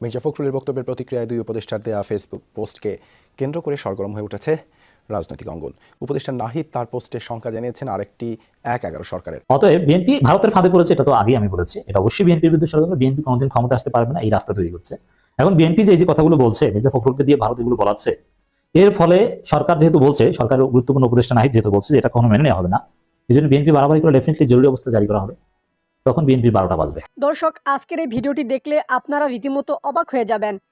মির্জা ফখরুলের বক্তব্যের প্রতিক্রিয়ায় দুই উপদেষ্টার দেয়া ফেসবুক পোস্টকে কেন্দ্র করে সরগরম হয়ে উঠেছে রাজনৈতিক অঙ্গন। উপদেষ্টা নাহিদ তার পোস্টে শঙ্কা জানিয়েছেন, আরেকটি এক এগারো সরকারের। অতএব বিএনপি ভারতের ফাঁদে পড়েছে, এটা তো আগেই আমি বলেছি। এটা অবশ্যই বিএনপির বিরুদ্ধে ষড়যন্ত্র বিএনপি কোনোদিন ক্ষমতা আসতে পারবে না, এই রাস্তা তৈরি করছে। এখন বিএনপি যে কথাগুলো বলছে, মির্জা ফখরুলকে দিয়ে ভারত এগুলো বলাচ্ছে, এর ফলে সরকার যেহেতু বলছে, সরকারের গুরুত্বপূর্ণ উপদেষ্টা নাহিদ যেহেতু বলছে যে এটা কখনো মেনে নেওয়া হবে না, এই জন্য বিএনপি বাড়াবাড়ি করে ডেফিনেটলি জরুরি অবস্থা জারি করা হবে। তখন বিএনপি বারোটা বাজবে। দর্শক আজকের এই ভিডিওটি দেখলে আপনারা রীতিমতো অবাক হয়ে যাবেন।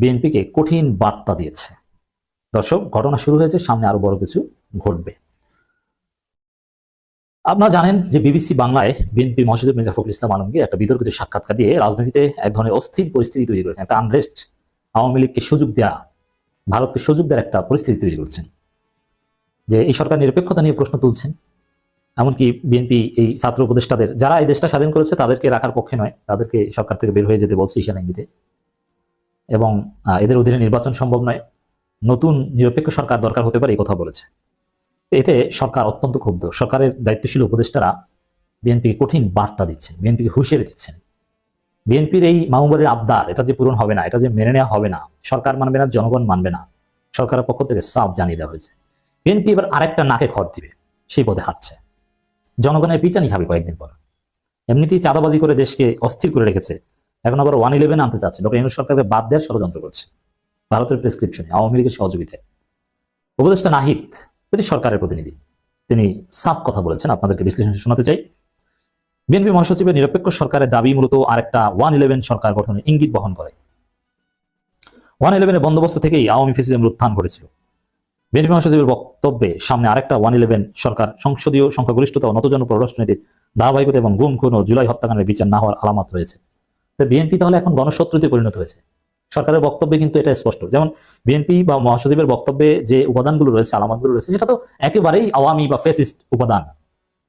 বিএনপিকে কঠিন বার্তা দিয়েছে। দর্শক, ঘটনা শুরু হয়েছে, সামনে আরও বড় কিছু ঘটবে। আপনারা জানেন যে বিবিসি বাংলায় বিএনপি মহাসচিব মির্জা ফখরুল ইসলাম আলমগীর একটা বিতর্কিত সাক্ষাৎকার দিয়ে রাজনীতিতে এক ধরনের অস্থির পরিস্থিতি তৈরি করেছেন, একটা আনরেস্ট আওয়ামী লীগকে সুযোগ দেওয়া ভারতকে সুযোগ দেওয়ার একটা পরিস্থিতি তৈরি করছেন। যে এই সরকার নিরপেক্ষতা নিয়ে প্রশ্ন তুলছেন, এমনকি বিএনপি এই ছাত্র উপদেষ্টাদের, যারা এই দেশটা স্বাধীন করেছে তাদেরকে রাখার পক্ষে নয়, তাদেরকে সরকার থেকে বের হয়ে যেতে বলছে ঈশান ইঙ্গিতে এবং এদের অধীনে নির্বাচন সম্ভব নয়। নতুন নিরপেক্ষ সরকার দরকার হতে পারে, এই কথা বলেছে। এতে সরকার অত্যন্ত ক্ষুব্ধ। সরকারের দায়িত্বশীল উপদেষ্টারা বিএনপিকে কঠিন বার্তা দিচ্ছেন, বিএনপিকে হুঁশিয়ারি দিচ্ছেন। বিএনপির এই মাহমুবারের আবদার, এটা যে পূরণ হবে না, এটা যে মেনে নেওয়া হবে না, সরকার মানবে না, জনগণ মানবে না, সরকারের পক্ষ থেকে সাফ জানিয়ে দেওয়া হয়েছে। বিএনপি এবার আরেকটা নাকে খত দিবে, সেই পথে হাঁটছে। জনগণের পিটানি খাবে কয়েকদিন পর। এমনিতেই চাঁদাবাজি করে দেশকে অস্থির করে রেখেছে এখন আবার ওয়ান ইলেভেন আনতে চাচ্ছে ডক্টর ইউনুস সরকারকে বাদ দেওয়ার ষড়যন্ত্র করছে। ভারতের প্রেসক্রিপশনে আওয়ামী লীগের সহযোগিতায়। উপদেষ্টা নাহিদ, তিনি সরকারের প্রতিনিধি। তিনি সাফ কথা বলেছেন, আপনাদেরকে বিশ্লেষণ শোনাতে চাই। বিএনপি মহাসচিবের নিরপেক্ষ সরকারের দাবি মূলত আরেকটা ওয়ান ইলেভেন সরকার গঠনের ইঙ্গিত বহন করে। ওয়ান ইলেভেনের বন্দোবস্ত থেকেই আওয়ামী ফেসিজমের উত্থান ঘটেছিল। বিএনপি মহাসচিবের বক্তব্যে সামনে আরেকটা ওয়ান ইলেভেন সরকার সংসদীয় সংখ্যাগরিষ্ঠতা ও নতজন পররাষ্ট্রনীতির ধারাবাহিকতা এবং গুম, খুন ও জুলাই হত্যাকাণ্ডের বিচার না হওয়ার আলামত রয়েছে। বিএনপি তাহলে এখন গণশত্রুতে পরিণত হয়েছে। সরকারের বক্তব্যে কিন্তু এটা স্পষ্ট। যেমন বিএনপি বা মহাসচিবের বক্তব্যে যে উপাদানগুলো রয়েছে, আলামতগুলো রয়েছে, সেটা তো একেবারেই আওয়ামী বা ফেসিস্ট উপাদান।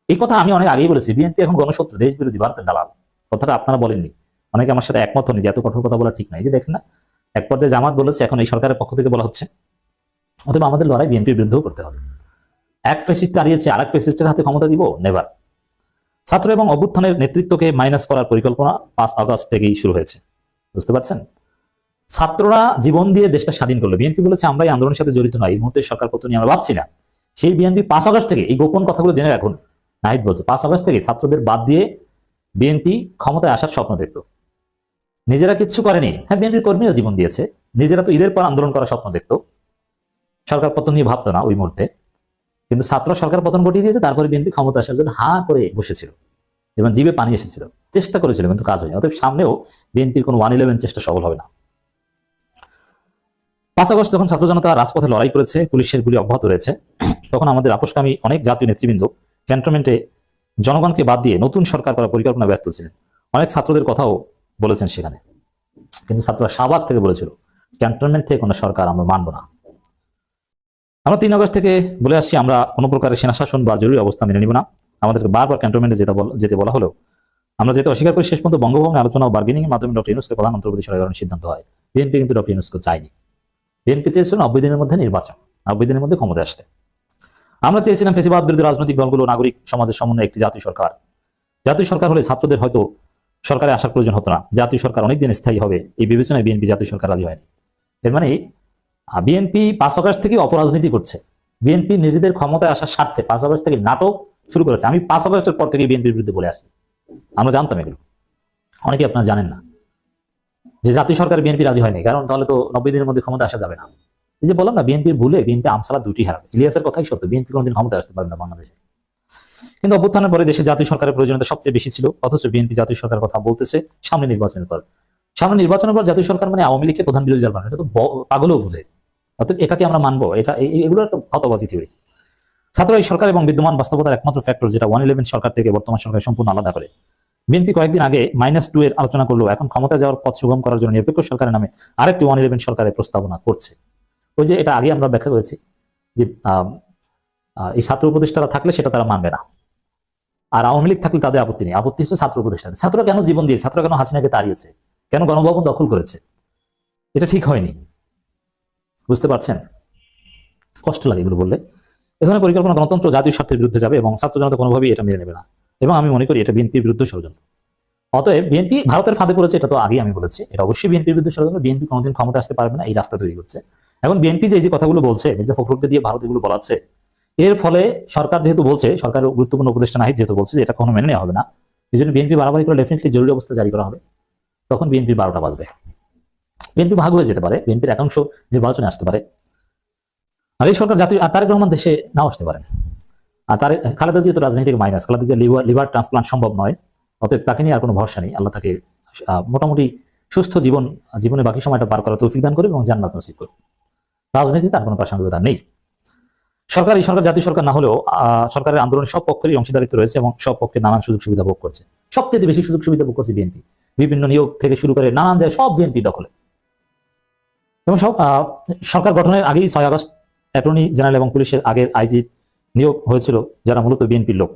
এই কথা আমি অনেক আগেই বলেছি বিএনপি এখন গণশত্রু দেশ বিরোধী ভারতের দালাল। কথাটা আপনারা বলেননি। অনেকে আমার সাথে একমত হয়নি যে এত কঠোর কথা বলা ঠিক নাই। যে দেখেন না, এক পর্যায়ে জামাত বলেছে, এখন এই সরকারের পক্ষ থেকে বলা হচ্ছে অথবা আমাদের লড়াই বিএনপির বিরুদ্ধেও করতে হবে। এক ফেসিস্ট দাঁড়িয়েছে আর এক ফেসিস্টের হাতে ক্ষমতা দিব, নেভার। ছাত্র এবং অভ্যুত্থানের নেতৃত্বকে মাইনাস করার পরিকল্পনা পাঁচ আগস্ট থেকেই শুরু হয়েছে। বুঝতে পারছেন? ছাত্ররা জীবন দিয়ে দেশটা স্বাধীন করল। বিএনপি বলেছে, আমরা এই আন্দোলনের সাথে জড়িত নয়। এই মুহূর্তে সরকার পতন নিয়ে আমরা ভাবছি না। সেই বিএনপি পাঁচ আগস্ট থেকে, এই গোপন কথাগুলো জেনে রাখুন। নাহিদ বলছে, পাঁচ আগস্ট থেকে ছাত্রদের বাদ দিয়ে বিএনপি ক্ষমতায় আসার স্বপ্ন দেখত নিজেরা কিচ্ছু করেনি। হ্যাঁ বিএনপির কর্মীরা জীবন দিয়েছে। নিজেরা তো ঈদের পর আন্দোলন করার স্বপ্ন দেখত। সরকার পত্র নিয়ে ভাবতো না ওই মুহূর্তে। কিন্তু ছাত্র সরকার পতন ঘটিয়ে দিয়েছে, তারপরে বিএনপি ক্ষমতা আসার জন্য হা করে বসেছিল এবং জীবে পানি এসেছিল। চেষ্টা করেছিল, কিন্তু কাজ হয়নি। অতএব সামনেও বিএনপির কোনো ওয়ান ইলেভেন চেষ্টা সফল হবে না। পাঁচ আগস্ট যখন ছাত্র জনতা রাজপথে লড়াই করেছে, পুলিশের গুলি অব্যাহত রয়েছে, তখন আমাদের আপোষকামী অনেক জাতীয় নেতৃবৃন্দ ক্যান্টনমেন্টে জনগণকে বাদ দিয়ে নতুন সরকার করার পরিকল্পনা ব্যস্ত ছিলেন। অনেক ছাত্রদের কথাও বলেছেন সেখানে। কিন্তু ছাত্ররা শাহবাগ থেকে বলেছিল, ক্যান্টনমেন্ট থেকে কোনো সরকার আমরা মানব না। আমরা তিন আগস্ট থেকে বলে আসছি, আমরা কোনো প্রকারের সেনা শাসন বা জরুরি অবস্থা মেনে নিব না। আমাদেরকে বারবার ক্যান্টনমেন্টে যেতে যেতে বলা হলেও, আমরা যেতে অস্বীকার করি। শেষ পর্যন্ত বঙ্গভবনে আলোচনা ও বার্গেনিং এর মাধ্যমে ডক্টর ইউনুসকে প্রধান অন্তর্বর্তী সরকারের সিদ্ধান্ত হয়। বিএনপি কিন্তু ডক্টর ইউনুসকে চায়নি। বিএনপি চেয়েছিল নব্বই দিনের মধ্যে নির্বাচন, নব্বই দিনের মধ্যে ক্ষমতায় আসতে। আমরা চেয়েছিলাম ফেসিবাদ বিরোধী রাজনৈতিক দলগুলো নাগরিক সমাজের সমন্বয়ে একটি জাতীয় সরকার। জাতীয় সরকার হলে ছাত্রদের হয়তো সরকারে আসার প্রয়োজন হতো না। জাতীয় সরকার অনেকদিন স্থায়ী হবে, এই বিবেচনায় বিএনপি জাতীয় সরকার রাজি হয়নি। এর মানে বিএনপি পাঁচ আগস্ট থেকে অপরাজনীতি করছে। বিএনপি নিজেদের ক্ষমতায় আসার স্বার্থে পাঁচ আগস্ট থেকে নাটক শুরু করেছে। আমি পাঁচ আগস্টের পর থেকে বিএনপির বিরুদ্ধে বলে আসি। আমরা জানতাম এগুলো। অনেকে আপনারা জানেন না যে জাতীয় সরকার বিএনপি রাজি হয়নি। কারণ তাহলে তো নব্বই দিনের মধ্যে ক্ষমতা আসা যাবে না। এই যে বললাম না বিএনপির ভুলে বিএনপি আমসালা দুটি হারাবে। ইলিয়াসের কথাই সত্য বিএনপি কোনোদিন ক্ষমতা আসতে পারবে না বাংলাদেশে। কিন্তু অভ্যুত্থানের পরে দেশে জাতীয় সরকারের প্রয়োজনীয়তা সবচেয়ে বেশি ছিল। অথচ বিএনপি জাতীয় সরকার কথা বলতেছে সামনে নির্বাচনের পর। সামনে নির্বাচনের পর জাতীয় সরকার মানে আওয়ামী লীগকে প্রধান বিরোধী দল বানানো। এটা তো পাগলও বুঝে। অর্থাৎ এটাকে আমরা মানবো। এটা এগুলো হতবাজি থিওরি ছাত্র এই সরকার এবং বিদ্যমান বাস্তবতার একমাত্র ফ্যাক্টর যেটা ওয়ান ইলেভেন সরকার থেকে বর্তমান সরকার সম্পূর্ণ আলাদা করে। বিএনপি কয়েকদিন আগে মাইনাস টু এর আলোচনা করল, এখন ক্ষমতা যাওয়ার পথ সুগম করার জন্য নিরপেক্ষ সরকারের নামে আরেকটি ওয়ান ইলেভেন সরকারের প্রস্তাবনা করছে। ওই যে এটা আগে আমরা ব্যাখ্যা করেছি যে এই ছাত্র উপদেষ্টারা থাকলে সেটা তারা মানবে না। আর আওয়ামী লীগ থাকলে তাদের আপত্তি নেই। আপত্তি হচ্ছে ছাত্র উপদেষ্টা। ছাত্ররা কেন জীবন দিয়ে ছাত্ররা কেন হাসিনাকে তাড়িয়েছে? কেন গণভবন দখল করেছে? এটা ঠিক হয়নি। বুঝতে পারছেন? কষ্ট লাগে এগুলো বললে। এখানে পরিকল্পনা গণতন্ত্র জাতীয় স্বার্থের বিরুদ্ধে যাবে এবং ছাত্র জনতা কোনোভাবেই এটা মেনে নেবে না। এবং আমি মনে করি এটা বিএনপির বিরুদ্ধে ষড়যন্ত্র। অতএব বিএনপি ভারতের ফাঁদে পড়েছে, এটা তো আগেই আমি বলেছি। এটা অবশ্যই বিএনপির বিরুদ্ধে ষড়যন্ত্র। বিএনপি কোনোদিন ক্ষমতা আসতে পারবে না, এই রাস্তা তৈরি করছে। এখন বিএনপি যে এই যে কথাগুলো বলছে, মির্জা ফখরুলকে দিয়ে ভারত এগুলো বলাচ্ছে, এর ফলে সরকার যেহেতু বলছে সরকারের গুরুত্বপূর্ণ উপদেষ্টা নাহিদ যেহেতু বলছে যে এটা কোনো মেনে নেওয়া হবে না। এই জন্য বিএনপি বাড়াবাড়ি করে ডেফিনেটলি জরুরি অবস্থা জারি করা হবে। তখন বিএনপি বারোটা বাজবে। বিএনপি ভাগ হয়ে যেতে পারে, বিএনপির একাংশ নির্বাচনে আসতে পারে। আর এই সরকার জাতীয় তারেক রহমান দেশে নাও আসতে পারেন। আর তার খালেদা জিয়া তো রাজনীতিকে minus Khaleda Zia liver liver transplant সম্ভব নয়। অতএব তাকে নিয়ে আর কোনো ভরসা নেই। আল্লাহ তাকে মোটামুটি সুস্থ জীবন, জীবনে বাকি সময়টা পার করার তৌফিক দান করে এবং জান্নাত নসিব করে রাজনীতি তার কোনো প্রাসঙ্গিকতা নেই। সরকার এই সরকার জাতীয় সরকার না হলেও সরকারের আন্দোলনে সব পক্ষেরই অংশীদারিত্ব রয়েছে এবং সব পক্ষে নানান সুযোগ সুবিধা ভোগ করছে। সবচেয়ে বেশি সুযোগ সুবিধা ভোগ করছে বিএনপি। বিভিন্ন নিয়োগ থেকে শুরু করে নানান জায়গায় সব বিএনপি দখলে। এবং সব সরকার গঠনের আগেই ছয় আগস্ট অ্যাটর্নি জেনারেল এবং পুলিশের আগের আইজি নিয়োগ হয়েছিল, যারা মূলত বিএনপির লোক।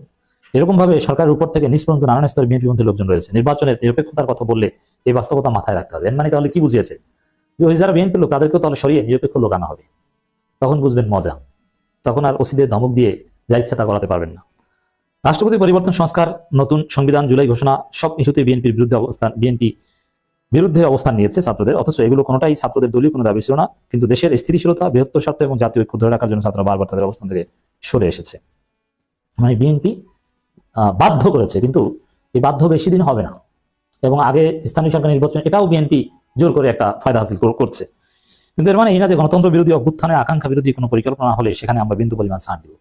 এরকম ভাবে সরকারের উপর থেকে নিজ পর্যন্ত নানান স্তরে বিএনপি মধ্যে লোকজন রয়েছে। নির্বাচনের নিরপেক্ষতার কথা বললে এই বাস্তবতা মাথায় রাখতে হবে। এর মানে তাহলে কি বুঝিয়েছে? যে ওই যারা বিএনপির লোক, তাদেরকেও তাহলে সরিয়ে নিরপেক্ষ লোক আনা হবে। তখন বুঝবেন মজা। তখন আর ওসিদের ধমক দিয়ে যা ইচ্ছা তা করাতে পারবেন না। রাষ্ট্রপতি পরিবর্তন সংস্কার, নতুন সংবিধান, জুলাই ঘোষণা সব ইস্যুতে বিএনপির বিরুদ্ধে অবস্থান, বিএনপি বিরুদ্ধে অবস্থান নিয়েছে ছাত্রদের। অথচ এগুলো কোনোটাই ছাত্রদের দলীয় কোনো দাবি ছিল না। কিন্তু দেশের স্থিতিশীলতা, বৃহত্তর স্বার্থ এবং জাতীয় ঐক্য ধরে রাখার জন্য ছাত্ররা বারবার তাদের অবস্থান থেকে সরে এসেছে। মানে বিএনপি বাধ্য করেছে, কিন্তু এই বাধ্য বেশি দিন হবে না। এবং আগে স্থানীয় সরকার নির্বাচন এটাও বিএনপি জোর করে একটা ফায়দা হাসিল করছে। কিন্তু এর মানে এই না যে গণতন্ত্র বিরোধী অভ্যুত্থানের আকাঙ্ক্ষা বিরোধী কোনো পরিকল্পনা হলে সেখানে আমরা বিন্দু পরিমাণ ছাড় দিব।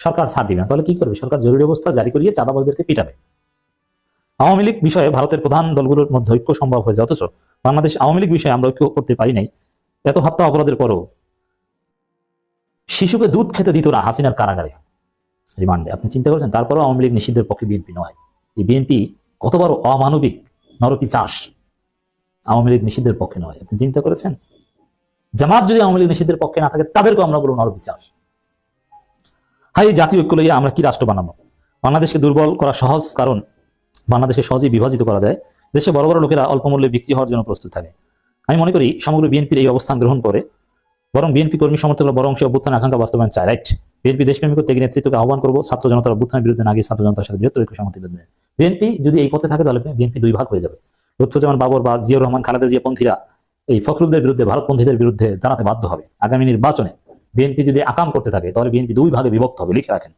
সরকার ছাড় দিবে না। তাহলে কি করবে? সরকার জরুরি অবস্থা জারি করিয়ে চাঁদাবাজদেরকে পিটাবে। আওয়ামী লীগ বিষয়ে ভারতের প্রধান দলগুলোর মধ্যে ঐক্য সম্ভব হয়েছে অথচ বাংলাদেশ আওয়ামী লীগ বিষয়ে আমরা ঐক্য করতে পারি নাই। এত হত্যা অপরাধের পরও শিশুকে দুধ খেতে দিত না হাসিনার কারাগারে। রিমান্ডে, আপনি চিন্তা করেছেন, তারপরেও আওয়ামী লীগ নিষিদ্ধের পক্ষে বিএনপি নয়। এই বিএনপি কত বড় অমানবিক নরপি চাষ আওয়ামী লীগ নিষিদ্ধের পক্ষে নয়। আপনি চিন্তা করেছেন? জামাত যদি আওয়ামী লীগ নিষিদ্ধের পক্ষে না থাকে, তাদেরকেও আমরা বলব নরপি চাষ। হাই জাতীয় ঐক্য লইয়া আমরা কি রাষ্ট্র বানাবো? বাংলাদেশকে দুর্বল করা সহজ কারণ বাংলাদেশকে সহজেই বিভাজিত করা যায়, দেশে বড় বড় লোকেরা অল্প মূল্যে বিক্রি হওয়ার জন্য প্রস্তুত থাকে। আমি মনে করি সমগ্র বিএনপির এই অবস্থান গ্রহণ করে, বরং বিএনপি কর্মী সমর্থকরা বড় অংশে অভ্যুত্থান আকাঙ্ক্ষা বাস্তবায়ন চায়। রাইট বিএনপি দেশপ্রেমিক ত্যাগী নেতৃত্বকে আহ্বান করব, ছাত্র জনতার অভ্যুত্থানের বিরুদ্ধে না গিয়ে ছাত্র জনতার সাথে বৃহত্তর ঐক্য সংহতি বেঁধে বিএনপি যদি এই পথে থাকে, তাহলে বিএনপি দুই ভাগ হয়ে যাবে। লুৎফুজ্জামান বাবর বা জিয়াউর রহমান, খালেদা জিয়া পন্থীরা এই ফখরুলদের বিরুদ্ধে, ভারতপন্থীদের বিরুদ্ধে দাঁড়াতে বাধ্য হবে। আগামী নির্বাচনে বিএনপি যদি আকাম করতে থাকে, তাহলে বিএনপি দুই ভাগে বিভক্ত হবে, লিখে রাখেন।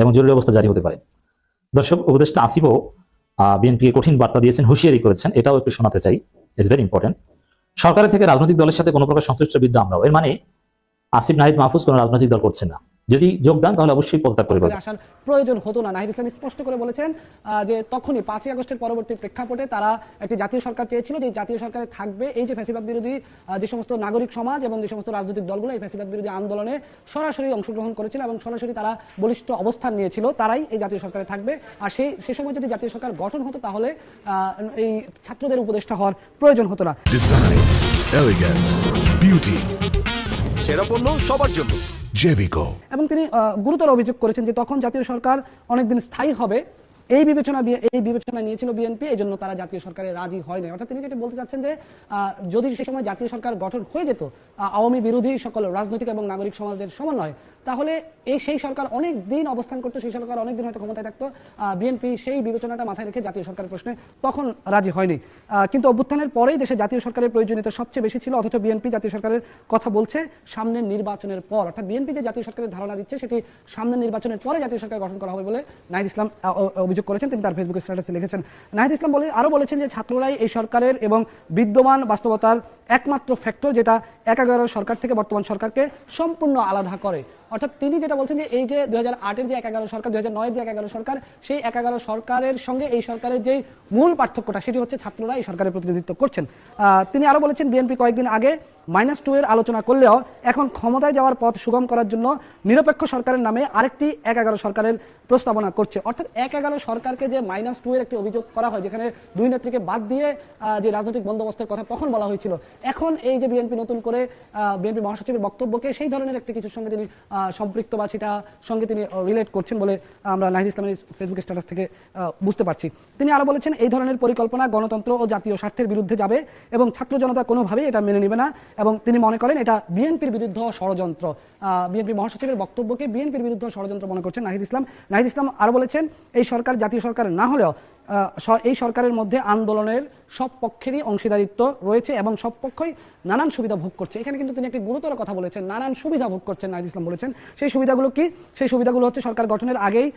এবং জরুরি অবস্থা জারি হতে পারে। দর্শক, উপদেষ্টা আসিফও বিএনপিকে কঠিন বার্তা দিয়েছেন, হুঁশিয়ারি করেছেন, এটাও একটু শোনাতে চাই। ইটস ভেরি ইম্পর্টেন্ট সরকারের থেকে রাজনৈতিক দলের সাথে কোনো প্রকার সংশ্লিষ্ট বিদ্যা আমরাও। এর মানে আসিফ নাহিদ মাহফুজ কোনো রাজনৈতিক দল করছে না। যদি যোগদান তাহলে অবশ্যই পদত্যাগ করে করে আসার প্রয়োজন হতো না। নাহিদ ইসলাম স্পষ্ট করে বলেছেন যে তখনই পাঁচই আগস্টের পরবর্তী প্রেক্ষাপটে তারা একটি জাতীয় সরকার চেয়েছিল যে জাতীয় সরকারে থাকবে। এই যে ফ্যাসিবাদ বিরোধী যে সমস্ত নাগরিক সমাজ এবং যে সমস্ত রাজনৈতিক দলগুলো এই ফ্যাসিবাদ বিরোধী আন্দোলনে সরাসরি অংশগ্রহণ করেছিল এবং সরাসরি তারা বলিষ্ঠ অবস্থান নিয়েছিল তারাই এই জাতীয় সরকারে থাকবে। আর সেই সে সময় যদি জাতীয় সরকার গঠন হতো তাহলে আহ, এই ছাত্রদের উপদেষ্টা হওয়ার প্রয়োজন হতো না। সেরা পণ্য সবার জন্য। Jevico. এবং তিনি গুরুতর অভিযোগ করেছেন যে তখন জাতীয় সরকার অনেকদিন স্থায়ী হবে এই বিবেচনা এই বিবেচনা নিয়েছিল বিএনপি এই জন্য তারা জাতীয় সরকারে রাজি হয়নি অর্থাৎ তিনি যেটা বলতে চাচ্ছেন যে যদি সেই সময় জাতীয় সরকার গঠন হয়ে যেত আওয়ামী বিরোধী সকল রাজনৈতিক এবং নাগরিক সমাজের সমন্বয়, তাহলে এই সেই সরকার অনেক দিন অবস্থান করতো, সেই সরকার অনেক দিন হয়তো ক্ষমতায় থাকতো। বিএনপি সেই বিবেচনাটা মাথায় রেখে জাতীয় সরকারের প্রশ্নে তখন রাজি হয়নি। কিন্তু অভ্যুত্থানের পরেই দেশে জাতীয় সরকারের প্রয়োজনীয়তা সবচেয়ে বেশি ছিল, অথচ বিএনপি জাতীয় সরকারের কথা বলছে সামনের নির্বাচনের পর। অর্থাৎ বিএনপি যে জাতীয় সরকারের ধারণা দিচ্ছে, সেটি সামনের নির্বাচনের পরে জাতীয় সরকার গঠন করা হবে বলে নাহিদ ইসলাম অভিযোগ করেছেন, তিনি তার ফেসবুক স্ট্যাটাসে লিখেছেন। নাহিদ ইসলাম বলে আরও বলেছেন যে ছাত্ররাই এই সরকারের এবং বিদ্যমান বাস্তবতার একমাত্র ফ্যাক্টর যেটা এক এগারো সরকার থেকে বর্তমান সরকারকে সম্পূর্ণ আলাদা করে। অর্থাৎ তিনি যেটা বলছেন যে এই যে দুই হাজার যে এক এগারো সরকার, দুই হাজার যে এক এগারো সরকার, সেই এক এগারো সরকারের সঙ্গে এই সরকারের যে মূল পার্থক্যটা, সেটি হচ্ছে ছাত্ররা এই সরকারের প্রতিনিধিত্ব করছেন। তিনি আরও বলেছেন, বিএনপি কয়েকদিন আগে মাইনাস টু এর আলোচনা করলেও এখন ক্ষমতায় যাওয়ার পথ সুগম করার জন্য নিরপেক্ষ সরকারের নামে আরেকটি এক এগারো সরকারের প্রস্তাবনা করছে। অর্থাৎ এক এগারো সরকারকে যে মাইনাস টু এর একটি অভিযোগ করা হয়, যেখানে দুই নেত্রীকে বাদ দিয়ে যে রাজনৈতিক বন্দোবস্তের কথা তখন বলা হয়েছিল এখন এই যে বিএনপি নতুন করে বিএনপি মহাসচিবের বক্তব্যকে সেই ধরনের একটি কিছুর সঙ্গে তিনি সম্পৃক্ত বা সেটা সঙ্গে তিনি রিলেট করছেন বলে আমরা নাহিদ ইসলামের ফেসবুক স্ট্যাটাস থেকে বুঝতে পারছি। তিনি আরও বলেছেন, এই ধরনের পরিকল্পনা গণতন্ত্র ও জাতীয় স্বার্থের বিরুদ্ধে যাবে এবং ছাত্র জনতা কোনোভাবেই এটা মেনে নেবে না এবং তিনি মনে করেন এটা বিএনপির বিরুদ্ধ ষড়যন্ত্র। বিএনপি মহাসচিবের বক্তব্যকে বিএনপির বিরুদ্ধে ষড়যন্ত্র মনে করছেন নাহিদ ইসলাম। নাহিদ ইসলাম আরও বলেছেন, এই সরকার জাতীয় সরকার না হলেও এই সরকারের মধ্যে আন্দোলনের সব পক্ষেরই অংশীদারিত্ব রয়েছে এবং সব পক্ষই নানান সুবিধা ভোগ করছে। এখানে কিন্তু তিনি একটি গুরুতর কথা বলেছেন, নানান সুবিধা ভোগ করছেন নাহিদ ইসলাম বলেছেন। সেই সুবিধাগুলো কি? সেই সুবিধাগুলো হচ্ছে সরকার গঠনের আগেই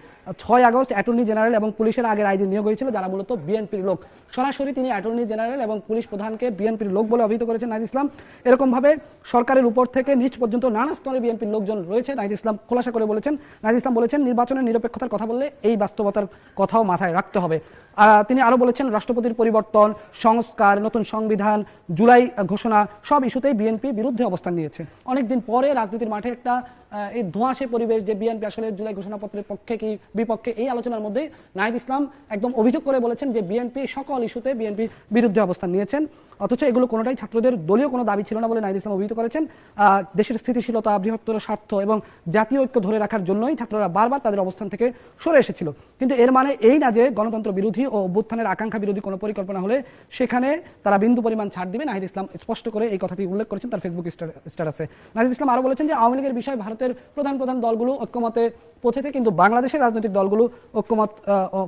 ছয় আগস্ট অ্যাটর্নি জেনারেল এবং পুলিশের আগের আইজি নিয়োগ হয়েছিল, যারা মূলত বিএনপির লোক। সরাসরি তিনি অ্যাটর্নি জেনারেল এবং পুলিশ প্রধানকে বিএনপির লোক বলে অভিহিত করেছেন নাহিদ ইসলাম। এরকমভাবে সরকারের উপর থেকে নিচ পর্যন্ত নানা স্তরে বিএনপির লোকজন রয়েছে নাহিদ ইসলাম খোলাসা করে বলেছেন। নাহিদ ইসলাম বলেছেন, নির্বাচনের নিরপেক্ষতার কথা বললে এই বাস্তবতার কথাও মাথায় রাখতে হবে। তিনি আরও বলেছেন, রাষ্ট্রপতির পরিবর্তন, সংস্কার, নতুন সংবিধান, জুলাই ঘোষণা, সব ইস্যুতেই বিএনপি বিরুদ্ধে অবস্থান নিয়েছে। অনেকদিন পরে রাজনীতির মাঠে একটা এই ধোঁয়াশে পরিবেশ যে বিএনপি আসলে জুলাই ঘোষণাপত্রের পক্ষে কি বিপক্ষে এই আলোচনার মধ্যে নাহিদ ইসলাম একদম অভিযোগ করে বলেছেন যে বিএনপি সকল ইস্যুতে বিএনপি বিরুদ্ধে অবস্থান নিয়েছেন অথচ এগুলো কোনোটাই ছাত্রদের দলীয় কোনো দাবি ছিল না বলে নাহিদ ইসলাম অভিহিত করেছেন দেশের স্থিতিশীলতা বৃহত্তর স্বার্থ এবং জাতীয় ঐক্য ধরে রাখার জন্যই ছাত্ররা বারবার তাদের অবস্থান থেকে সরে এসেছিল কিন্তু এর মানে এই না যে গণতন্ত্র বিরোধী ও অভ্যুত্থানের আকাঙ্ক্ষা বিরোধী কোনো পরিকল্পনা হলে সেখানে তারা বিন্দু পরিমাণ ছাড় দিবে নাহিদ ইসলাম স্পষ্ট করে এই কথাটি উল্লেখ করেছেন তার ফেসবুক স্ট্যাটা- স্ট্যাটাসে নাহিদ ইসলাম আরও বলেছেন যে আওয়ামী লীগের বিষয়ে ভারতের প্রধান প্রধান দলগুলো ঐক্যমতে পৌঁছেছে, কিন্তু বাংলাদেশের রাজনৈতিক দলগুলো ঐক্যমত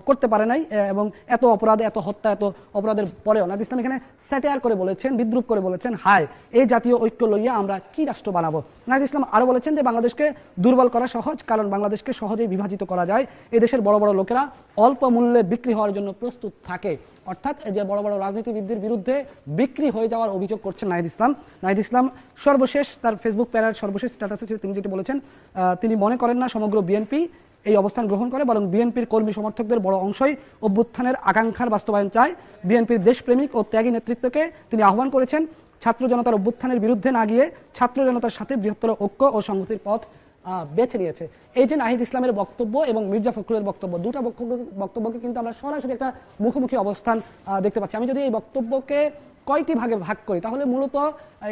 করতে পারে নাই এবং এত অপরাধ, এত হত্যা, এত অপরাধের পরেও নাহিদ ইসলাম এখানে স্যাটায়ার করে বলেছেন, বিদ্রুপ করে বলেছেন, হায়, এই জাতীয় ঐক্য লইয়া আমরা কি রাষ্ট্র বানাবো? নাহিদ ইসলাম আরও বলেছেন যে বাংলাদেশকে দুর্বল করা সহজ, কারণ বাংলাদেশকে সহজেই বিভাজিত করা যায়। এই দেশের বড় বড় লোকেরা অল্প মূল্যে বিক্রি হওয়ার জন্য প্রস্তুত থাকে। অর্থাৎ যে বড় বড় রাজনীতিবিদদের বিরুদ্ধে বিক্রি হয়ে যাওয়ার অভিযোগ করছেন নাহিদ ইসলাম। নাহিদ ইসলাম সর্বশেষ তার ফেসবুক প্যারার সর্বশেষ স্ট্যাটাসে তিনি যেটি বলেছেন আহ, তিনি মনে করেন না সমগ্র বিএনপি এই অবস্থান গ্রহণ করে বরং বিএনপির কর্মী সমর্থকদের বড় অংশই অভ্যুত্থানের আকাঙ্ক্ষার বাস্তবায়ন চায়। বিএনপির দেশপ্রেমিক ও ত্যাগী নেতৃত্বকে তিনি আহ্বান করেছেন ছাত্র জনতার অভ্যুত্থানের বিরুদ্ধে না গিয়ে ছাত্র জনতার সাথে বৃহত্তর ঐক্য ও সংহতির পথ বেছে নিয়েছে। এই যে নাহিদ ইসলামের বক্তব্য এবং মির্জা ফখরুলের বক্তব্য দুটা বক্তব্য বক্তব্যকে কিন্তু আমরা সরাসরি একটা মুখোমুখি অবস্থান দেখতে পাচ্ছি। আমি যদি এই বক্তব্যকে কয়টি ভাগে ভাগ করি? তাহলে মূলত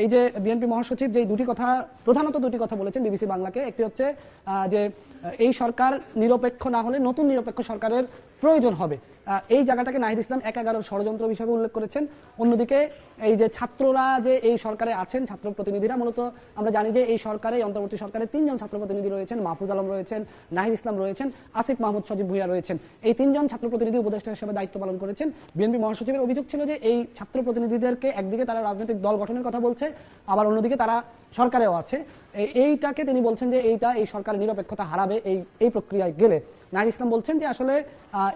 এই যে বিএনপি মহাসচিব যে দুটি কথা, প্রধানত দুটি কথা বলেছেন বিবিসি বাংলাকে। একটি হচ্ছে যে এই সরকার নিরপেক্ষ না হলে নতুন নিরপেক্ষ সরকারের প্রয়োজন হবে। এই জায়গাটাকে নাহিদ ইসলাম এক এগারোর ষড়যন্ত্র হিসাবে উল্লেখ করেছেন। অন্যদিকে, এই যে ছাত্ররা যে এই সরকারে আছেন, ছাত্র প্রতিনিধিরা, মূলত আমরা জানি যে এই সরকারে অন্তর্বর্তী সরকারে তিনজন ছাত্র প্রতিনিধি রয়েছেন। মাহফুজ আলম রয়েছেন, নাহিদ ইসলাম রয়েছেন, আসিফ মাহমুদ সজীব ভুইয়া রয়েছেন। এই তিনজন ছাত্র প্রতিনিধি উপদেষ্টা হিসেবে দায়িত্ব পালন করেছেন। বিএনপি মহাসচিবের অভিযোগ ছিল যে এই ছাত্র প্রতিনিধিদেরকে একদিকে তারা রাজনৈতিক দল গঠনের কথা বলছে, আবার অন্যদিকে তারা সরকারেও আছে। এইটাকে তিনি বলছেন যে এইটা এই সরকারের নিরপেক্ষতা হারাবে, এই এই প্রক্রিয়ায় গেলে। নাহিদ ইসলাম বলছেন যে আসলে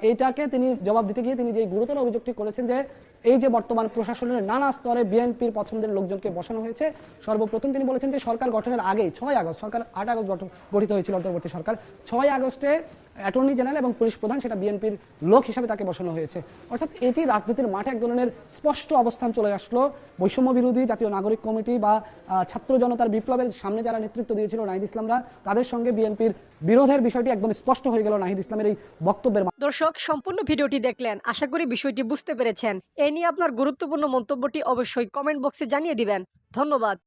এইটাকে তিনি জবাব দিতে গিয়ে তিনি যে গুরুতর অভিযোগটি করেছেন যে এই যে বর্তমান প্রশাসনের নানা স্তরে বিএনপির পছন্দের লোকজনকে বসানো হয়েছে, সর্বপ্রথম তিনি বলেছেন যে সরকার গঠনের আগেই, ছয় আগস্ট, সরকার আট আগস্ট গঠন- গঠিত হয়েছিল অন্তর্বর্তী সরকার, ছয় আগস্টে অ্যাটর্নি জেনারেল এবং পুলিশ প্রধান সেটা বিএনপির লোক হিসাবে তাকে বসানো হয়েছে। অর্থাৎ এটি রাজনীতির মাঠে এক ধরনের স্পষ্ট অবস্থান চলে আসলো। বৈষম্য বিরোধী জাতীয় নাগরিক কমিটি বা ছাত্র জনতার বিপ্লবের সামনে যারা নেতৃত্ব দিয়েছিল নাহিদ ইসলামরা, তাদের সঙ্গে বিএনপির বিরোধের বিষয়টি একদম স্পষ্ট হয়ে গেল নাহিদ ইসলামের এই বক্তব্যের দর্শক, সম্পূর্ণ ভিডিওটি দেখলেন। আশা করি বিষয়টি বুঝতে পেরেছেন। এ নিয়ে আপনার গুরুত্বপূর্ণ মন্তব্যটি অবশ্যই কমেন্ট বক্সে জানিয়ে দিবেন। ধন্যবাদ।